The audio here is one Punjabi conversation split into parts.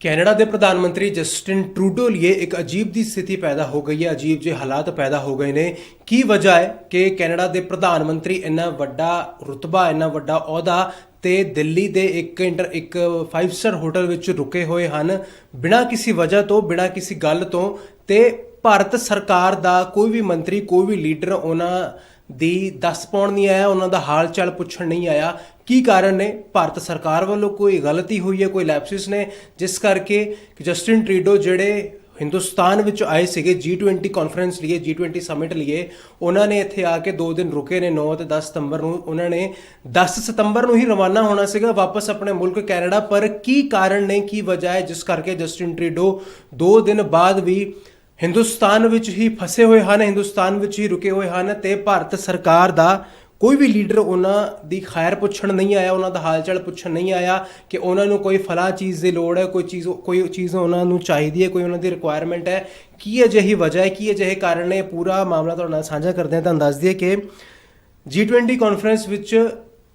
ਕੈਨੇਡਾ ਦੇ ਪ੍ਰਧਾਨ ਮੰਤਰੀ ਜਸਟਿਨ ਟਰੂਡੋ ਲਈ ਇੱਕ ਅਜੀਬ ਦੀ ਸਥਿਤੀ ਪੈਦਾ ਹੋ ਗਈ ਹੈ, ਅਜੀਬ ਜਿਹੇ ਹਾਲਾਤ ਪੈਦਾ ਹੋ ਗਏ ਨੇ। ਕੀ ਵਜ੍ਹਾ ਹੈ ਕਿ ਕੈਨੇਡਾ ਦੇ ਪ੍ਰਧਾਨ ਮੰਤਰੀ ਇੰਨਾ ਵੱਡਾ ਰੁਤਬਾ, ਇੰਨਾ ਵੱਡਾ ਅਹੁਦਾ ਤੇ ਦਿੱਲੀ ਦੇ ਇੱਕ ਇੰਟਰ, ਇੱਕ 5 ਸਟਾਰ ਹੋਟਲ ਵਿੱਚ ਰੁਕੇ ਹੋਏ ਹਨ? ਬਿਨਾਂ ਕਿਸੇ ਵਜ੍ਹਾ ਤੋਂ, ਬਿਨਾਂ ਕਿਸੇ ਗੱਲ ਤੋਂ ਤੇ ਭਾਰਤ ਸਰਕਾਰ ਦਾ ਕੋਈ ਵੀ ਮੰਤਰੀ, ਕੋਈ ਵੀ ਲੀਡਰ ਉਹਨਾਂ ਦੀ ਦੱਸ ਪਾਉਣ ਨਹੀਂ ਆਇਆ, ਉਹਨਾਂ ਦਾ ਹਾਲ ਚਾਲ ਪੁੱਛਣ ਨਹੀਂ ਆਇਆ। ਕੀ ਕਾਰਨ ਨੇ? ਭਾਰਤ ਸਰਕਾਰ ਵੱਲੋਂ ਕੋਈ ਗਲਤੀ ਹੋਈ ਹੈ, ਕੋਈ ਲੈਪਸਿਸ ਨੇ? ਜਿਸ ਕਰਕੇ ਜਸਟਿਨ ਟਰੀਡੋ ਜਿਹੜੇ ਹਿੰਦੁਸਤਾਨ ਵਿੱਚ ਆਏ ਸੀਗੇ G20 ਕਾਨਫਰੰਸ ਲਈ G20 ਸਮਿਟ ਲਈ ਉਹਨਾਂ ਨੇ ਇੱਥੇ ਆ ਕੇ 2 ਦਿਨ ਰੁਕੇ ਨੇ 9 ਤੇ 10 ਸਤੰਬਰ ਨੂੰ, ਉਹਨਾਂ ਨੇ 10 ਸਤੰਬਰ ਨੂੰ ਹੀ ਰਵਾਨਾ ਹੋਣਾ ਸੀਗਾ, ਵਾਪਸ ਆਪਣੇ ਮੁਲਕ ਕੈਨੇਡਾ। ਪਰ ਕੀ ਕਾਰਨ ਨੇ, ਕੀ ਵਜ੍ਹਾ ਹੈ? ਜਿਸ ਕਰਕੇ ਜਸਟਿਨ ਟਰੀਡੋ 2 ਦਿਨ ਬਾਅਦ ਵੀ ਹਿੰਦੁਸਤਾਨ ਵਿੱਚ ਹੀ ਫਸੇ ਹੋਏ ਹਨ, ਹਿੰਦੁਸਤਾਨ ਵਿੱਚ ਹੀ ਰੁਕੇ ਹੋਏ ਹਨ ਤੇ ਭਾਰਤ ਸਰਕਾਰ ਦਾ ਕੋਈ ਵੀ ਲੀਡਰ ਉਹਨਾਂ ਦੀ ਖੈਰ ਪੁੱਛਣ ਨਹੀਂ ਆਇਆ, ਉਹਨਾਂ ਦਾ ਹਾਲ ਚਾਲ ਪੁੱਛਣ ਨਹੀਂ ਆਇਆ ਕਿ ਉਹਨਾਂ ਨੂੰ ਕੋਈ ਫਲਾ ਚੀਜ਼ ਦੀ ਲੋੜ ਹੈ, ਕੋਈ ਚੀਜ਼ ਕੋਈ ਚੀਜ਼ ਉਹਨਾਂ ਨੂੰ ਚਾਹੀਦੀ ਹੈ, ਕੋਈ ਉਹਨਾਂ ਦੀ ਰਿਕੁਆਇਰਮੈਂਟ ਹੈ। ਕੀ ਅਜਿਹੀ ਵਜ੍ਹਾ ਹੈ, ਕੀ ਅਜਿਹੇ ਕਾਰਨ ਨੇ ਪੂਰਾ ਮਾਮਲਾ ਤੁਹਾਡੇ ਨਾਲ ਸਾਂਝਾ ਕਰਦੇ ਹਾਂ, ਤੁਹਾਨੂੰ ਦੱਸ ਦਈਏ ਕਿ G20 ਕਾਨਫਰੰਸ ਵਿੱਚ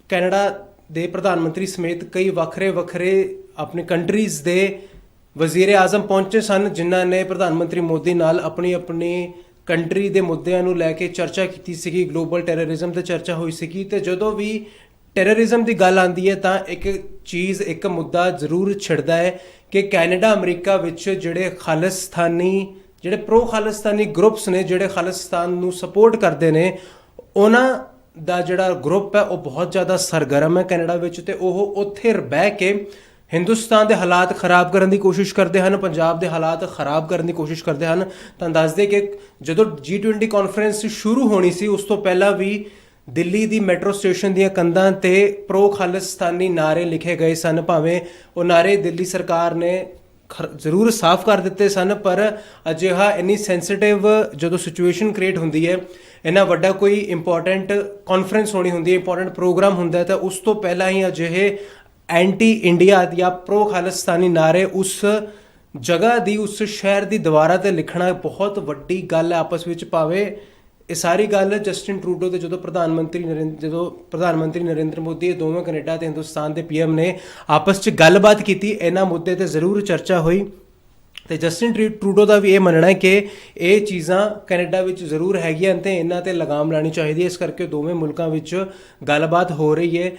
ਕੈਨੇਡਾ ਦੇ ਪ੍ਰਧਾਨ ਮੰਤਰੀ ਸਮੇਤ ਕਈ ਵੱਖਰੇ ਵੱਖਰੇ ਆਪਣੇ ਕੰਟਰੀਜ਼ ਦੇ ਵਜ਼ੀਰ ਆਜ਼ਮ ਪਹੁੰਚੇ ਸਨ, ਜਿਨ੍ਹਾਂ ਨੇ ਪ੍ਰਧਾਨ ਮੰਤਰੀ ਮੋਦੀ ਨਾਲ ਆਪਣੀ ਆਪਣੀ ਕੰਟਰੀ ਦੇ ਮੁੱਦਿਆਂ ਨੂੰ ਲੈ ਕੇ ਚਰਚਾ ਕੀਤੀ ਸੀਗੀ, ਗਲੋਬਲ ਟੈਰਰਿਜ਼ਮ ਤੇ ਚਰਚਾ ਹੋਈ ਸੀਗੀ। ਤੇ ਜਦੋਂ ਵੀ ਟੈਰਰਿਜ਼ਮ ਦੀ ਗੱਲ ਆਉਂਦੀ ਹੈ, ਤਾਂ ਇੱਕ ਚੀਜ਼, ਇੱਕ ਮੁੱਦਾ ਜ਼ਰੂਰ ਛਿੜਦਾ ਹੈ ਕਿ ਕੈਨੇਡਾ, ਅਮਰੀਕਾ ਵਿੱਚ ਜਿਹੜੇ ਖਾਲਿਸਤਾਨੀ, ਜਿਹੜੇ ਪ੍ਰੋ ਖਾਲਿਸਤਾਨੀ ਗਰੁੱਪਸ ਨੇ, ਜਿਹੜੇ ਖਾਲਿਸਤਾਨ ਨੂੰ ਸਪੋਰਟ ਕਰਦੇ ਨੇ, ਉਹਨਾਂ ਦਾ ਜਿਹੜਾ ਗਰੁੱਪ ਹੈ, ਉਹ ਬਹੁਤ ਜ਼ਿਆਦਾ ਸਰਗਰਮ ਹੈ ਕੈਨੇਡਾ ਵਿੱਚ ਤੇ ਉਹ ਉੱਥੇ ਬਹਿ ਕੇ ਹਿੰਦੁਸਤਾਨ ਦੇ ਹਾਲਾਤ ਖਰਾਬ ਕਰਨ ਦੀ ਕੋਸ਼ਿਸ਼ ਕਰਦੇ ਹਨ, ਪੰਜਾਬ ਦੇ ਹਾਲਾਤ ਖਰਾਬ ਕਰਨ ਦੀ ਕੋਸ਼ਿਸ਼ ਕਰਦੇ ਹਨ। ਤਾਂ ਦੱਸਦੇ ਕਿ ਜਦੋਂ G20 ਕਾਨਫਰੰਸ ਸ਼ੁਰੂ ਹੋਣੀ ਸੀ, ਉਸ ਤੋਂ ਪਹਿਲਾਂ ਵੀ ਦਿੱਲੀ ਦੀ ਮੈਟਰੋ ਸਟੇਸ਼ਨ ਦੀਆਂ ਕੰਧਾਂ ਤੇ ਪ੍ਰੋ ਖਾਲਿਸਤਾਨੀ ਨਾਰੇ ਲਿਖੇ ਗਏ ਸਨ। ਭਾਵੇਂ ਉਹ ਨਾਰੇ ਦਿੱਲੀ ਸਰਕਾਰ ਨੇ ਖਰ- ਜ਼ਰੂਰ ਸਾਫ਼ ਕਰ ਦਿੱਤੇ ਸਨ, ਪਰ ਅਜਿਹਾ ਇੰਨੀ ਸੈਂਸਿਟਿਵ ਜਦੋਂ ਸਿਚੁਏਸ਼ਨ ਕ੍ਰੀਏਟ ਹੁੰਦੀ ਹੈ, ਇੰਨਾ ਵੱਡਾ ਕੋਈ ਇੰਪੋਰਟੈਂਟ ਕਾਨਫਰੰਸ ਹੋਣੀ ਹੁੰਦੀ ਹੈ ਇੰਪੋਰਟੈਂਟ ਪ੍ਰੋਗਰਾਮ ਹੁੰਦਾ ਹੈ, ਤਾਂ ਉਸ ਤੋਂ ਪਹਿਲਾਂ ਹੀ ਅਜਿਹੇ ਐਂਟੀ ਇੰਡੀਆ ਜਾਂ ਪ੍ਰੋ ਖਾਲਿਸਤਾਨੀ ਨਾਰੇ ਉਸ ਜਗ੍ਹਾ ਦੀ, ਉਸ ਸ਼ਹਿਰ ਦੀ ਦੀਵਾਰਾਂ ਤੇ ਲਿਖਣਾ ਬਹੁਤ ਵੱਡੀ ਗੱਲ ਹੈ ਆਪਸ ਵਿੱਚ ਭਾਵੇਂ ਇਹ ਸਾਰੀ ਗੱਲ ਜਸਟਿਨ ਟਰੂਡੋ ਦੇ ਜਦੋਂ ਪ੍ਰਧਾਨ ਮੰਤਰੀ ਨਰਿੰਦਰ ਜਦੋਂ ਪ੍ਰਧਾਨ ਮੰਤਰੀ ਨਰਿੰਦਰ ਮੋਦੀ, ਇਹ ਦੋਵੇਂ ਕੈਨੇਡਾ ਤੇ ਹਿੰਦੁਸਤਾਨ ਦੇ ਪੀਐਮ ਨੇ ਆਪਸ 'ਚ ਗੱਲਬਾਤ ਕੀਤੀ, ਇਹਨਾਂ ਮੁੱਦੇ ਤੇ ਜ਼ਰੂਰ ਚਰਚਾ ਹੋਈ। ਤੇ ਜਸਟਿਨ ਟਰੀ- ਟਰੂਡੋ ਦਾ ਵੀ ਇਹ ਮੰਨਣਾ ਹੈ ਕਿ ਇਹ ਚੀਜ਼ਾਂ ਕੈਨੇਡਾ ਵਿੱਚ ਜ਼ਰੂਰ ਹੈਗੀਆਂ ਤੇ ਇਹਨਾਂ ਤੇ ਲਗਾਮ ਲਾਣੀ ਚਾਹੀਦੀ ਹੈ। ਇਸ ਕਰਕੇ ਦੋਵੇਂ ਮੁਲਕਾਂ ਵਿੱਚ ਗੱਲਬਾਤ ਹੋ ਰਹੀ ਹੈ।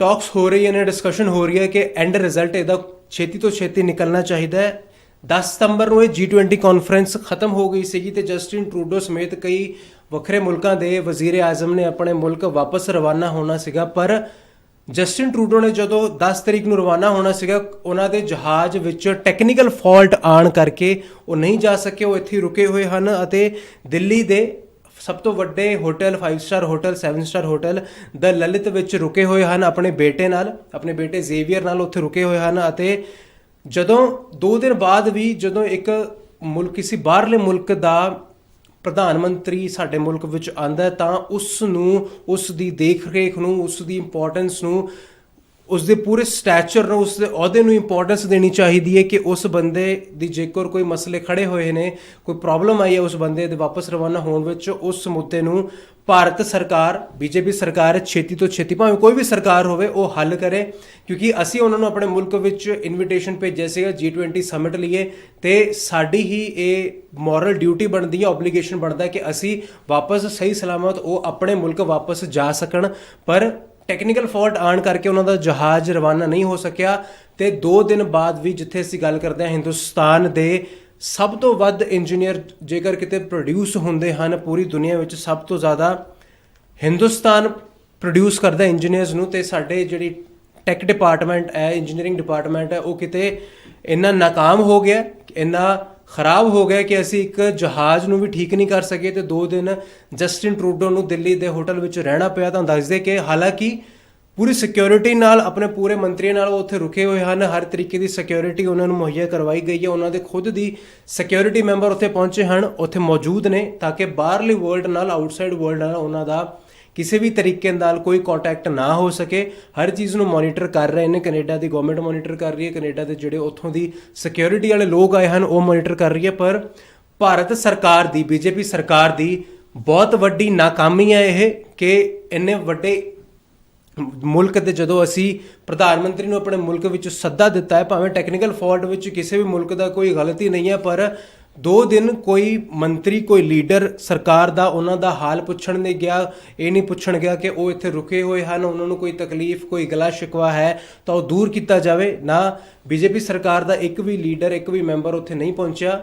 ਟਾਕਸ ਹੋ ਰਹੀ ਹੈ, ਨੇ ਡਿਸਕਸ਼ਨ ਹੋ ਰਹੀ ਹੈ ਕਿ ਐਂਡ ਰਿਜ਼ਲਟ ਇਹਦਾ ਛੇਤੀ ਤੋਂ ਛੇਤੀ ਨਿਕਲਣਾ ਚਾਹੀਦਾ ਹੈ। 10 ਸਤੰਬਰ ਨੂੰ ਇਹ G20 ਕਾਨਫਰੰਸ ਖਤਮ ਹੋ ਗਈ ਸੀਗੀ ਤੇ ਜਸਟਿਨ ਟਰੂਡੋ ਸਮੇਤ ਕਈ ਵੱਖਰੇ ਮੁਲਕਾਂ ਦੇ ਵਜ਼ੀਰ ਆਜ਼ਮ ਨੇ ਆਪਣੇ ਮੁਲਕ ਵਾਪਸ ਰਵਾਨਾ ਹੋਣਾ ਸੀਗਾ, ਪਰ ਜਸਟਿਨ ਟਰੂਡੋ ਨੇ ਜਦੋਂ 10 ਤਰੀਕ ਨੂੰ ਰਵਾਨਾ ਹੋਣਾ ਸੀਗਾ, ਉਹਨਾਂ ਦੇ ਜਹਾਜ਼ ਵਿੱਚ ਟੈਕਨੀਕਲ ਫਾਲਟ ਆਣ ਕਰਕੇ ਉਹ ਨਹੀਂ ਜਾ ਸਕੇ, ਉਹ ਇੱਥੇ ਰੁਕੇ ਹੋਏ ਹਨ ਅਤੇ ਦਿੱਲੀ ਦੇ ਸਭ ਤੋਂ ਵੱਡੇ hotel 5 star hotel 7 star hotel the Lalit ਵਿੱਚ ਰੁਕੇ ਹੋਏ ਹਨ, ਆਪਣੇ ਬੇਟੇ ਨਾਲ, ਆਪਣੇ ਬੇਟੇ ਜ਼ੇਵੀਅਰ ਨਾਲ ਉੱਥੇ ਰੁਕੇ ਹੋਏ ਹਨ ਅਤੇ ਜਦੋਂ 2 ਦਿਨ ਬਾਅਦ ਵੀ ਜਦੋਂ ਇੱਕ ਮੁਲਕ, ਕਿਸੇ ਬਾਹਰਲੇ ਮੁਲਕ ਦਾ ਪ੍ਰਧਾਨ ਮੰਤਰੀ ਸਾਡੇ ਮੁਲਕ ਵਿੱਚ ਆਂਦਾ ਤਾਂ ਉਸ ਨੂੰ ਉਸ ਦੀ ਦੇਖ ਰੇਖ ਨੂੰ ਉਸ ਦੀ ਇੰਪੋਰਟੈਂਸ ਨੂੰ ਉਸ ਦੇ ਪੂਰੇ ਸਟੈਚਰ ਨੂੰ ਉਸ ਦੇ ਅਹੁਦੇ ਨੂੰ ਇੰਪੋਰਟੈਂਸ ਦੇਣੀ ਚਾਹੀਦੀ ਹੈ ਕਿ ਉਸ ਬੰਦੇ ਦੀ ਜੇਕਰ ਕੋਈ ਮਸਲੇ ਖੜੇ ਹੋਏ ਨੇ, ਕੋਈ ਪ੍ਰੋਬਲਮ ਆਈ ਹੈ ਉਸ ਬੰਦੇ ਦੇ ਵਾਪਸ ਰਵਾਨਾ ਹੋਣ ਵਿੱਚ, ਉਸ ਮੁੱਦੇ ਨੂੰ ਭਾਰਤ ਸਰਕਾਰ, ਬੀਜੇਪੀ ਸਰਕਾਰ ਛੇਤੀ ਤੋਂ ਛੇਤੀ, ਭਾਵੇਂ ਕੋਈ ਵੀ ਸਰਕਾਰ ਹੋਵੇ, ਉਹ ਹੱਲ ਕਰੇ। ਕਿਉਂਕਿ ਅਸੀਂ ਉਹਨਾਂ ਨੂੰ ਆਪਣੇ ਮੁਲਕ ਵਿੱਚ ਇਨਵੀਟੇਸ਼ਨ ਭੇਜਿਆ ਸੀਗਾ G20 ਸਮਿਟ ਲਈਏ ਤੇ ਸਾਡੀ ਹੀ ਇਹ ਮੋਰਲ ਡਿਊਟੀ ਬਣਦੀ ਹੈ ਆਬਲੀਗੇਸ਼ਨ ਬਣਦਾ ਕਿ ਅਸੀਂ ਵਾਪਸ ਸਹੀ ਸਲਾਮਤ ਉਹ ਆਪਣੇ ਮੁਲਕ ਵਾਪਸ ਜਾ ਸਕਣ। ਪਰ ਟੈਕਨੀਕਲ ਫਾਲਟ ਆਣ ਕਰਕੇ ਉਹਨਾਂ ਦਾ ਜਹਾਜ਼ ਰਵਾਨਾ ਨਹੀਂ ਹੋ ਸਕਿਆ ਤੇ 2 ਦਿਨ ਬਾਅਦ ਵੀ ਜਿੱਥੇ ਅਸੀਂ ਗੱਲ ਕਰਦੇ ਹਾਂ ਹਿੰਦੁਸਤਾਨ ਦੇ ਸਭ ਤੋਂ ਵੱਧ ਇੰਜੀਨੀਅਰ ਜੇਕਰ ਕਿਤੇ ਪ੍ਰੋਡਿਊਸ ਹੁੰਦੇ ਹਨ ਪੂਰੀ ਦੁਨੀਆ ਵਿੱਚ ਸਭ ਤੋਂ ਜ਼ਿਆਦਾ ਹਿੰਦੁਸਤਾਨ ਪ੍ਰੋਡਿਊਸ ਕਰਦਾ ਇੰਜੀਨੀਅਰਸ ਨੂੰ ਤੇ ਸਾਡੇ ਜਿਹੜੀ ਟੈਕ ਡਿਪਾਰਟਮੈਂਟ ਹੈ ਇੰਜੀਨੀਅਰਿੰਗ ਡਿਪਾਰਟਮੈਂਟ ਹੈ, ਉਹ ਕਿਤੇ ਇੰਨਾ ਨਾਕਾਮ ਹੋ ਗਿਆ, ਇੰਨਾ ਖਰਾਬ ਹੋ ਗਿਆ ਕਿ ਅਸੀਂ ਇੱਕ ਜਹਾਜ਼ ਨੂੰ ਵੀ ਠੀਕ ਨਹੀਂ ਕਰ ਸਕੇ ਤੇ 2 ਦਿਨ ਜਸਟਿਨ ਟਰੂਡੋ ਨੂੰ ਦਿੱਲੀ ਦੇ ਹੋਟਲ ਵਿੱਚ ਰਹਿਣਾ ਪਿਆ ਤਾਂ ਦੱਸਦੇ ਕਿ ਹਾਲਾਂਕਿ ਪੂਰੀ ਸਿਕਿਉਰਿਟੀ ਨਾਲ ਆਪਣੇ ਪੂਰੇ ਮੰਤਰੀਆਂ ਨਾਲ ਉਹ ਉੱਥੇ ਰੁਕੇ ਹੋਏ ਹਨ। ਹਰ ਤਰੀਕੇ ਦੀ ਸਿਕਿਉਰਿਟੀ ਉਹਨਾਂ ਨੂੰ ਮੁਹੱਈਆ ਕਰਵਾਈ ਗਈ ਹੈ। ਉਹਨਾਂ ਦੇ ਖੁਦ ਦੀ ਸਿਕਿਉਰਿਟੀ ਮੈਂਬਰ ਉੱਥੇ ਪਹੁੰਚੇ ਹਨ। ਉੱਥੇ ਮੌਜੂਦ ਨੇ ਤਾਂ ਕਿ ਬਾਹਰਲੀ ਵਰਲਡ ਨਾਲ ਆਊਟਸਾਈਡ ਵਰਲਡ ਨਾਲ ਉਹਨਾਂ ਦਾ ਕਿਸੇ ਵੀ ਤਰੀਕੇ ਨਾਲ ਕੋਈ ਕੰਟੈਕਟ ਨਾ ਹੋ ਸਕੇ। ਹਰ ਚੀਜ਼ ਨੂੰ ਮੋਨੀਟਰ ਕਰ ਰਹੇ ਨੇ। ਕੈਨੇਡਾ ਦੀ ਗਵਰਨਮੈਂਟ ਮੋਨੀਟਰ ਕਰ ਰਹੀ ਹੈ। ਕੈਨੇਡਾ ਦੇ ਜਿਹੜੇ ਉੱਥੋਂ ਦੀ ਸਿਕਿਉਰਿਟੀ ਵਾਲੇ ਲੋਕ ਆਏ ਹਨ, ਉਹ ਮੋਨੀਟਰ ਕਰ ਰਹੀ ਹੈ। ਪਰ ਭਾਰਤ ਸਰਕਾਰ ਦੀ, ਬੀਜੇਪੀ ਸਰਕਾਰ ਦੀ ਬਹੁਤ ਵੱਡੀ ਨਾਕਾਮੀ ਹੈ ਇਹ ਕਿ ਇੰਨੇ ਵੱਡੇ ਮੁਲਕ ਦੇ ਜਦੋਂ ਅਸੀਂ ਪ੍ਰਧਾਨ ਮੰਤਰੀ ਨੂੰ ਆਪਣੇ ਮੁਲਕ ਵਿੱਚ ਸੱਦਾ ਦਿੱਤਾ ਹੈ, ਭਾਵੇਂ ਟੈਕਨੀਕਲ ਫਾਲਟ ਵਿੱਚ ਕਿਸੇ ਵੀ ਮੁਲਕ ਦਾ ਕੋਈ ਗਲਤੀ ਨਹੀਂ ਹੈ, ਪਰ ਦੋ ਦਿਨ ਕੋਈ ਮੰਤਰੀ, ਕੋਈ ਲੀਡਰ ਸਰਕਾਰ ਦਾ ਉਹਨਾਂ ਦਾ ਹਾਲ ਪੁੱਛਣ ਨਹੀਂ ਗਿਆ, ਇਹ ਨਹੀਂ ਪੁੱਛਣ ਗਿਆ ਕਿ ਉਹ ਇੱਥੇ ਰੁਕੇ ਹੋਏ ਹਨ, ਉਹਨਾਂ ਨੂੰ ਕੋਈ ਤਕਲੀਫ, ਕੋਈ ਗਲਾ ਸ਼ਿਕਵਾ ਹੈ ਤਾਂ ਉਹ ਦੂਰ ਕੀਤਾ ਜਾਵੇ। ਨਾ, ਬੀਜੇਪੀ ਸਰਕਾਰ ਦਾ ਇੱਕ ਵੀ ਲੀਡਰ, ਇੱਕ ਵੀ ਮੈਂਬਰ ਉੱਥੇ ਨਹੀਂ ਪਹੁੰਚਿਆ।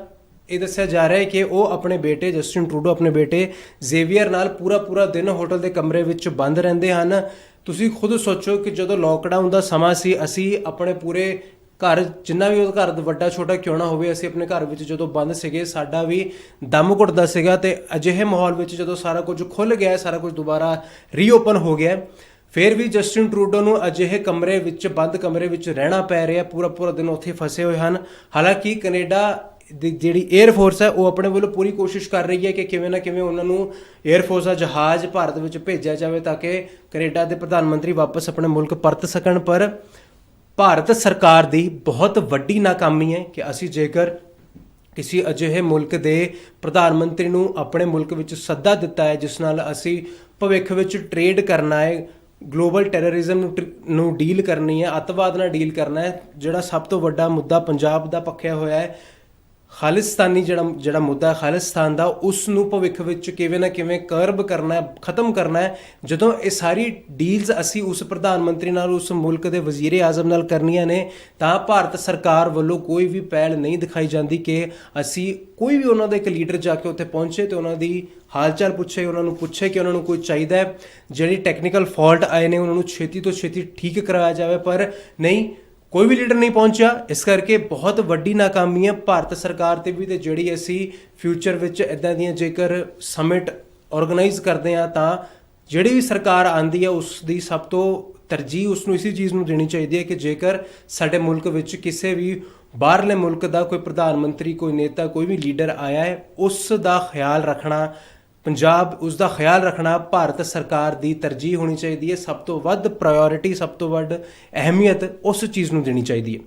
ਇਹ ਦੱਸਿਆ ਜਾ ਰਿਹਾ ਹੈ ਕਿ ਉਹ ਆਪਣੇ ਬੇਟੇ ਜਸਟਿਨ ਟਰੂਡੋ, ਆਪਣੇ ਬੇਟੇ ਜ਼ੇਵੀਅਰ ਨਾਲ ਪੂਰਾ ਪੂਰਾ ਦਿਨ ਹੋਟਲ ਦੇ ਕਮਰੇ ਵਿੱਚ ਬੰਦ ਰਹਿੰਦੇ ਹਨ। ਤੁਸੀਂ ਖੁਦ ਸੋਚੋ ਕਿ ਜਦੋਂ ਲੋਕਡਾਊਨ ਦਾ ਸਮਾਂ ਸੀ, ਅਸੀਂ ਆਪਣੇ ਪੂਰੇ ਘਰ, ਜਿੰਨਾ ਵੀ ਉਹ ਘਰ ਦਾ ਵੱਡਾ, ਛੋਟਾ ਕਿਉਂ ਨਾ ਹੋਵੇ, ਅਸੀਂ ਆਪਣੇ ਘਰ ਵਿੱਚ ਜਦੋਂ ਬੰਦ ਸੀਗੇ, ਸਾਡਾ ਵੀ ਦਮ ਘੁੱਟਦਾ ਸੀਗਾ ਤੇ ਅਜਿਹੇ ਮਾਹੌਲ ਵਿੱਚ ਜਦੋਂ ਸਾਰਾ ਕੁਝ ਖੁੱਲ ਗਿਆ, ਸਾਰਾ ਕੁਝ ਦੁਬਾਰਾ ਰੀਓਪਨ ਹੋ ਗਿਆ, ਫਿਰ ਵੀ ਜਸਟਿਨ ਟਰੂਡੋ ਨੂੰ ਅਜਿਹੇ ਕਮਰੇ ਵਿੱਚ, ਬੰਦ ਕਮਰੇ ਵਿੱਚ ਰਹਿਣਾ ਪੈ ਰਿਹਾ, ਪੂਰਾ ਪੂਰਾ ਦਿਨ ਉੱਥੇ ਫਸੇ ਹੋਏ ਹਨ। ਹਾਲਾਂਕਿ ਕੈਨੇਡਾ ਦੀ ਜਿਹੜੀ 에ਅਰ ਫੋਰਸ ਹੈ, ਉਹ ਆਪਣੇ ਵੱਲੋਂ ਪੂਰੀ ਕੋਸ਼ਿਸ਼ ਕਰ ਰਹੀ ਹੈ ਕਿ ਕਿਵੇਂ ਨਾ ਕਿਵੇਂ ਉਹਨਾਂ ਨੂੰ 에ਅਰ ਫੋਰਸ ਦਾ ਜਹਾਜ਼ ਭਾਰਤ ਵਿੱਚ ਭੇਜਿਆ ਜਾਵੇ ਤਾਂ ਕਿ ਕੈਨੇਡਾ ਦੇ ਪ੍ਰਧਾਨ ਮੰਤਰੀ ਵਾਪਸ ਆਪਣੇ ਮੁਲਕ ਪਰਤ ਸਕਣ, ਪਰ ਭਾਰਤ ਸਰਕਾਰ ਦੀ ਬਹੁਤ ਵੱਡੀ ਨਾਕਾਮੀ ਹੈ ਕਿ ਅਸੀਂ ਜੇਕਰ ਕਿਸੇ ਅਜਿਹੇ ਮੁਲਕ ਦੇ ਪ੍ਰਧਾਨ ਮੰਤਰੀ ਨੂੰ ਆਪਣੇ ਮੁਲਕ ਵਿੱਚ ਸੱਦਾ ਦਿੱਤਾ ਹੈ, ਜਿਸ ਨਾਲ ਅਸੀਂ ਭਵਿੱਖ ਵਿੱਚ ਟ੍ਰੇਡ ਕਰਨਾ ਹੈ ਗਲੋਬਲ ਟੈਰਰਿਜ਼ਮ ਨੂੰ ਟਰ- ਨੂੰ ਡੀਲ ਕਰਨੀ ਹੈ, ਅੱਤਵਾਦ ਨਾਲ ਡੀਲ ਕਰਨਾ ਹੈ, ਜਿਹੜਾ ਸਭ ਤੋਂ ਵੱਡਾ ਮੁੱਦਾ ਪੰਜਾਬ ਦਾ ਪੱਖਿਆ ਹੋਇਆ ਹੈ ਖਾਲਿਸਤਾਨੀ ਜਿਹੜਾ ਜਿਹੜਾ ਮੁੱਦਾ ਖਾਲਿਸਤਾਨ ਦਾ ਉਸ ਨੂੰ ਭਵਿੱਖ ਵਿੱਚ ਕਿਵੇਂ ਨਾ ਕਿਵੇਂ ਕਰਬ ਕਰਨਾ ਖਤਮ ਕਰਨਾ ਹੈ, ਜਦੋਂ ਇਹ ਸਾਰੀ ਡੀਲਸ ਅਸੀਂ ਉਸ ਪ੍ਰਧਾਨ ਮੰਤਰੀ ਨਾਲ, ਉਸ ਮੁਲਕ ਦੇ ਵਜ਼ੀਰ ਆਜ਼ਮ ਨਾਲ ਕਰਨੀਆਂ ਨੇ, ਤਾਂ ਭਾਰਤ ਸਰਕਾਰ ਵੱਲੋਂ ਕੋਈ ਵੀ ਪਹਿਲ ਨਹੀਂ ਦਿਖਾਈ ਜਾਂਦੀ ਕਿ ਅਸੀਂ ਕੋਈ ਵੀ ਉਹਨਾਂ ਦਾ ਇੱਕ ਲੀਡਰ ਜਾ ਕੇ ਉੱਥੇ ਪਹੁੰਚੇ ਤੇ ਉਹਨਾਂ ਦੀ ਹਾਲਚਾਲ ਪੁੱਛੇ, ਉਹਨਾਂ ਨੂੰ ਪੁੱਛੇ ਕਿ ਉਹਨਾਂ ਨੂੰ ਕੋਈ ਚਾਹੀਦਾ ਹੈ। ਜਿਹੜੀ ਟੈਕਨੀਕਲ ਫਾਲਟ ਆਏ ਨੇ, ਉਹਨਾਂ ਨੂੰ ਛੇਤੀ ਤੋਂ ਛੇਤੀ ਠੀਕ ਕਰਾਇਆ ਜਾਵੇ, ਪਰ ਨਹੀਂ ਕੋਈ ਵੀ ਲੀਡਰ ਨਹੀਂ ਪਹੁੰਚਿਆ। ਇਸ ਕਰਕੇ ਬਹੁਤ ਵੱਡੀ ਨਾਕਾਮੀ ਹੈ ਭਾਰਤ ਸਰਕਾਰ ਤੇ ਵੀ ਤੇ ਜਿਹੜੀ ਅਸੀਂ ਫਿਊਚਰ ਵਿੱਚ ਇਦਾਂ ਦੀਆਂ ਜੇਕਰ ਸਮਿਟ ਆਰਗੇਨਾਈਜ਼ ਕਰਦੇ ਆ ਤਾਂ ਜਿਹੜੀ ਵੀ ਸਰਕਾਰ ਆਂਦੀ ਹੈ, ਉਸ ਦੀ ਸਭ ਤੋਂ ਤਰਜੀਹ ਉਸ ਨੂੰ ਇਸੇ ਚੀਜ਼ ਨੂੰ ਦੇਣੀ ਚਾਹੀਦੀ ਹੈ ਕਿ ਜੇਕਰ ਸਾਡੇ ਮੁਲਕ ਵਿੱਚ ਕਿਸੇ ਵੀ ਬਾਹਰਲੇ ਮੁਲਕ ਦਾ ਕੋਈ ਪ੍ਰਧਾਨ ਮੰਤਰੀ, ਕੋਈ ਨੇਤਾ, ਕੋਈ ਵੀ ਲੀਡਰ ਆਇਆ ਹੈ, ਉਸ ਦਾ ਖਿਆਲ ਰੱਖਣਾ ਪੰਜਾਬ ਉਸ ਦਾ ਖਿਆਲ ਰੱਖਣਾ ਭਾਰਤ ਸਰਕਾਰ ਦੀ ਤਰਜੀਹ ਹੋਣੀ ਚਾਹੀਦੀ ਹੈ। ਸਭ ਤੋਂ ਵੱਧ ਪ੍ਰਾਇੋਰਟੀ ਸਭ ਤੋਂ ਵੱਧ ਅਹਿਮੀਅਤ ਉਸ ਚੀਜ਼ ਨੂੰ ਦੇਣੀ ਚਾਹੀਦੀ ਹੈ।